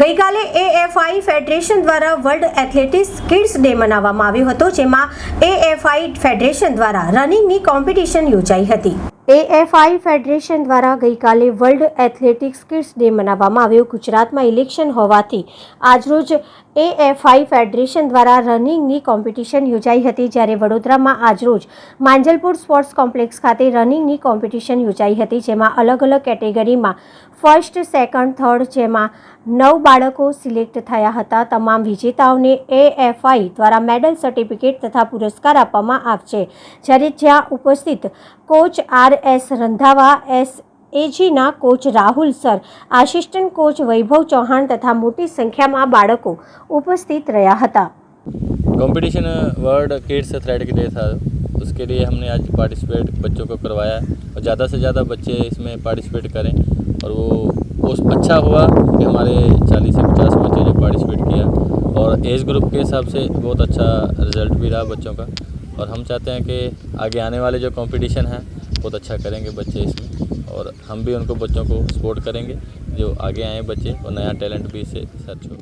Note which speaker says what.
Speaker 1: ગઈકાલે AFI federation દ્વારા world athletics kids day મનાવવામાં આવ્યો હતો, જેમાં એએફઆઈ ફેડરેશન દ્વારા રનિંગની કોમ્પિટિશન યોજાઈ હતી. એએફઆઈ ફેડરેશન દ્વારા ગઈકાલે વર્લ્ડ એથ્લેટિક્સ કિડ્સ ડે મનાવવામાં આવ્યો. ગુજરાતમાં ઇલેક્શન હોવાથી આજરોજ એએફઆઈ ફેડરેશન દ્વારા રનિંગની કોમ્પિટિશન યોજાઈ હતી, જ્યારે વડોદરામાં આજરોજ માંજલપુર સ્પોર્ટ્સ કોમ્પ્લેક્સ ખાતે રનિંગની કોમ્પિટિશન યોજાઈ હતી, જેમાં અલગ અલગ કેટેગરીમાં ફર્સ્ટ સેકન્ડ થર્ડ જેમાં નવ બાળકો સિલેક્ટ થયા હતા. તમામ વિજેતાઓને એએફઆઈ દ્વારા મેડલ સર્ટિફિકેટ તથા પુરસ્કાર આપવામાં આવશે. જ્યારે જ્યાં ઉપસ્થિત coach R S Randhawa S એજીના coach Rahul sir assistant coach Vaibhav Chauhan તથા મોટી સંખ્યામાં બાળકો ઉપસ્થિત રહ્યા હતા
Speaker 2: competition world kids athletic day था उसके लिए हमने आज पार्टिसिपेट बच्चों को करवाया और ज़्यादा से ज़्यादा बच्चे इसमें पार्टिसिपेट करें और वो वो अच्छा हुआ कि हमारे चालीस से पचास बच्चे जो पार्टिसिपेट किया और एज ग्रुप के हिसाब से बहुत अच्छा रिजल्ट भी रहा बच्चों का और हम चाहते हैं कि आगे आने वाले जो कंपटीशन हैं बहुत अच्छा करेंगे बच्चे इसमें और हम भी उनको बच्चों को सपोर्ट करेंगे जो आगे आए बच्चे और नया टैलेंट भी इससे सर्च हो